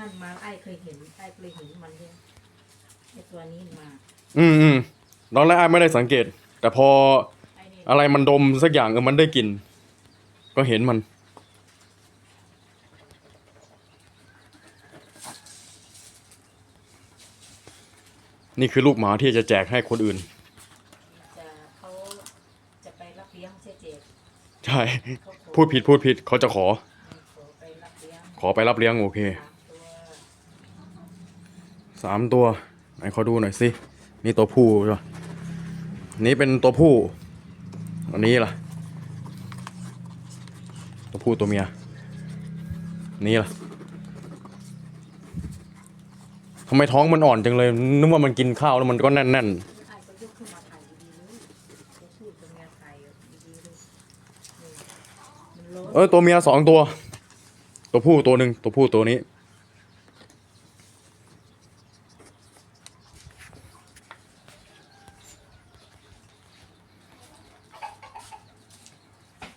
นนั่นมาไอ้เคยเห็นไอ้เคยเห็นมันเนี่ยไอ้ตัวนี้มาอืมอืมตอนแรกอ้ายไม่ได้สังเกต แต่พอไอ้นี่อะไรมันดมสักอย่างเออมันได้กลิ่นก็เห็นมัน นี่คือลูกหมาที่จะแจกให้คนอื่น จะเขาจะไปรับเลี้ยงเจ๊เจกใช่ เขาขอพูดผิดพูดผิดเขาจะขอ ขอไปรับเลี้ยงขอไปรับเลี้ยงโอเค สามตัว สามตัว ไหนขอดูหน่อยสิ นี่ตัวผู้ใช่ปะนี่เป็นตัวผู้ อันนี้ล่ะ ตัวผู้ตัวเมีย นี่ล่ะทำไมท้องมันอ่อนจังเลย นึกว่ามันกินข้าวแล้วมันก็แน่นไอ้ก็ยกขึ้นมาถ่ายดีๆเลยตัวผู้ตัวเมียถ่ายดีๆเลยนี่มันร้อนๆเออตัวเมียสองตัว ตัวผู้ตัวหนึ่งตัวผู้ตัวนี้